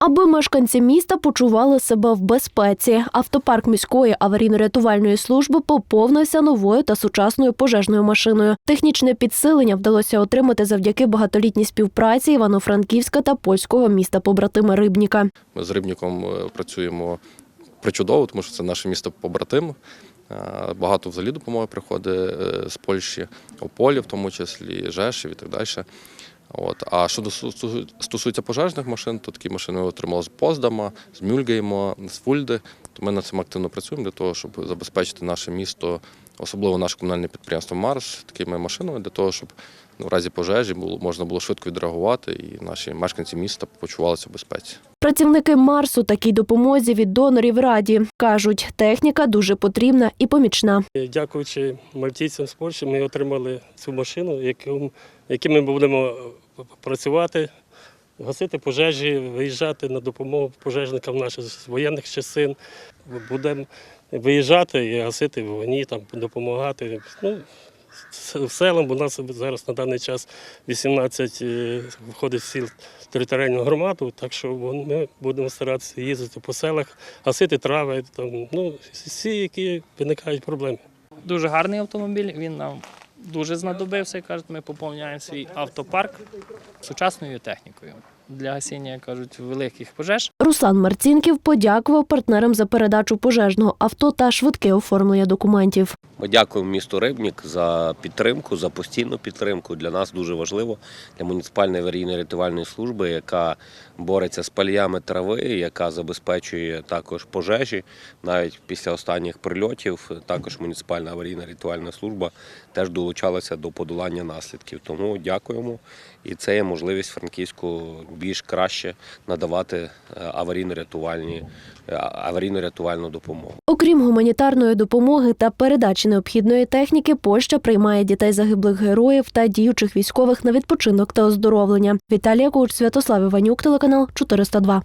Аби мешканці міста почували себе в безпеці, автопарк міської аварійно-рятувальної служби поповнився новою та сучасною пожежною машиною. Технічне підсилення вдалося отримати завдяки багатолітній співпраці Івано-Франківська та польського міста побратима Рибніка. Ми з Рибніком е, працюємо причудово, тому що це наше місто побратим. Е, Багато взагалі допомоги приходить е, з Польщі, Ополі, в тому числі, Жешів і так далі. От. А щодо су- су- стосується пожежних машин, то такі машини отримали з Поздама, з Мюльгеймо, з Фульди. То ми над цим активно працюємо для того, щоб забезпечити наше місто, особливо наше комунальне підприємство Марс, такими машинами для того, щоб ну, в разі пожежі було, можна було швидко відреагувати і наші мешканці міста почувалися в безпеці. Працівники Марсу такій допомозі від донорів раді кажуть, техніка дуже потрібна і помічна. Дякуючи мальтійцям з Польщі, ми отримали цю машину, яку, яким ми будемо працювати, гасити пожежі, виїжджати на допомогу пожежникам наших воєнних частин. Будемо виїжджати і гасити вогні, там, допомагати. Ну, с- селам, бо у нас зараз на даний час 18 е, входить в сіл територіальну громаду, так що ми будемо старатися їздити по селах, гасити трави, там, ну, всі, які виникають проблеми. Дуже гарний автомобіль, він нам дуже знадобився. Кажуть, ми поповняємо свій автопарк сучасною технікою для гасіння, як кажуть, великих пожеж. Руслан Марцінків подякував партнерам за передачу пожежного авто та швидке оформлення документів. Ми дякуємо місту Рибнік за підтримку, за постійну підтримку. Для нас дуже важливо для муніципальної аварійної рятувальної служби, яка бореться з паліями трави, яка забезпечує також пожежі. Навіть після останніх прильотів також муніципальна аварійна рятувальна служба теж долучалася до подолання наслідків. Тому дякуємо. І це є можливість Франківську більш краще надавати е, аварійно-рятувальні е, аварійно-рятувальну допомогу. Окрім гуманітарної допомоги та передачі необхідної техніки, Польща приймає дітей загиблих героїв та діючих військових на відпочинок та оздоровлення. Віталія Куч, Святослав Іванюк, телеканал 402.